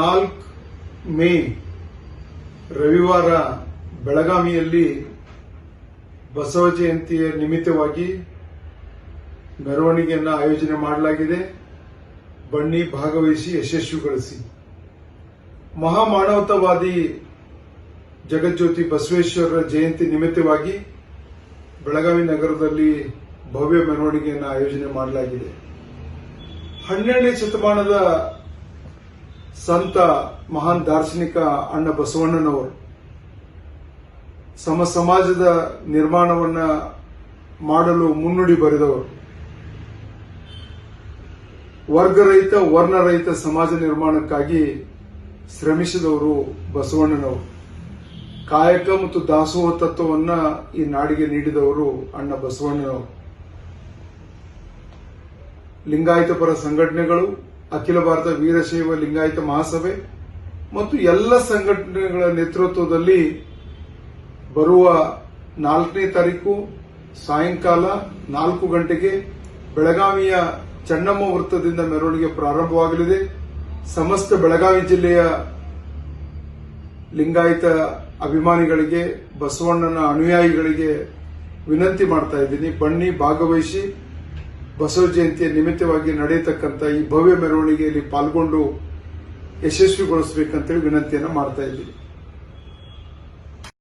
ನಾಲ್ಕು ಮೇ, ರವಿವಾರ ಬೆಳಗಾವಿಯಲ್ಲಿ ಬಸವ ಜಯಂತಿಯ ನಿಮಿತ್ತವಾಗಿ ಮೆರವಣಿಗೆಯನ್ನು ಆಯೋಜನೆ ಮಾಡಲಾಗಿದೆ. ಬನ್ನಿ ಭಾಗವಹಿಸಿ, ಯಶಸ್ವಿಗೊಳಿಸಿ. ಮಹಾಮಾನವತಾವಾದಿ ಜಗಜ್ಯೋತಿ ಬಸವೇಶ್ವರರ ಜಯಂತಿ ನಿಮಿತ್ತವಾಗಿ ಬೆಳಗಾವಿ ನಗರದಲ್ಲಿ ಭವ್ಯ ಮೆರವಣಿಗೆಯನ್ನು ಆಯೋಜನೆ ಮಾಡಲಾಗಿದೆ. ಹನ್ನೆರಡನೇ ಶತಮಾನದ ಸಂತ ಮಹಾನ್ ದಾರ್ಶನಿಕ ಅಣ್ಣ ಬಸವಣ್ಣನವರು ಸಮ ಸಮಾಜದ ನಿರ್ಮಾಣವನ್ನ ಮಾಡಲು ಮುನ್ನುಡಿ ಬರೆದವರು. ವರ್ಗರಹಿತ, ವರ್ಣರಹಿತ ಸಮಾಜ ನಿರ್ಮಾಣಕ್ಕಾಗಿ ಶ್ರಮಿಸಿದವರು ಬಸವಣ್ಣನವರು. ಕಾಯಕ ಮತ್ತು ದಾಸೋಹ ತತ್ವವನ್ನ ಈ ನಾಡಿಗೆ ನೀಡಿದವರು ಅಣ್ಣ ಬಸವಣ್ಣನವರು. ಲಿಂಗಾಯತ ಪರ ಸಂಘಟನೆಗಳು ಅಖಿಲ ಭಾರತ ವೀರಶೈವ ಲಿಂಗಾಯತ ಮಹಾಸಭೆ ಮತ್ತು ಎಲ್ಲ ಸಂಘಟನೆಗಳ ನೇತೃತ್ವದಲ್ಲಿ ಬರುವ ನಾಲ್ಕನೇ ತಾರೀಕು ಸಾಯಂಕಾಲ ನಾಲ್ಕು ಗಂಟೆಗೆ ಬೆಳಗಾವಿಯ ಚನ್ನಮ್ಮ ವೃತ್ತದಿಂದ ಮೆರವಣಿಗೆ ಪ್ರಾರಂಭವಾಗಲಿದೆ. ಸಮಸ್ತ ಬೆಳಗಾವಿ ಜಿಲ್ಲೆಯ ಲಿಂಗಾಯತ ಅಭಿಮಾನಿಗಳಿಗೆ, ಬಸವಣ್ಣನ ಅನುಯಾಯಿಗಳಿಗೆ ವಿನಂತಿ ಮಾಡ್ತಾ ಇದ್ದೀನಿ. ಬನ್ನಿ, ಭಾಗವಹಿಸಿ. ಬಸವ ಜಯಂತಿಯ ನಿಮಿತ್ತವಾಗಿ ನಡೆಯತಕ್ಕಂಥ ಈ ಭವ್ಯ ಮೆರವಣಿಗೆಯಲ್ಲಿ ಪಾಲ್ಗೊಂಡು ಯಶಸ್ವಿಗೊಳಿಸಬೇಕಂತೇಳಿ ವಿನಂತಿಯನ್ನು ಮಾಡ್ತಾ ಇದ್ದೀನಿ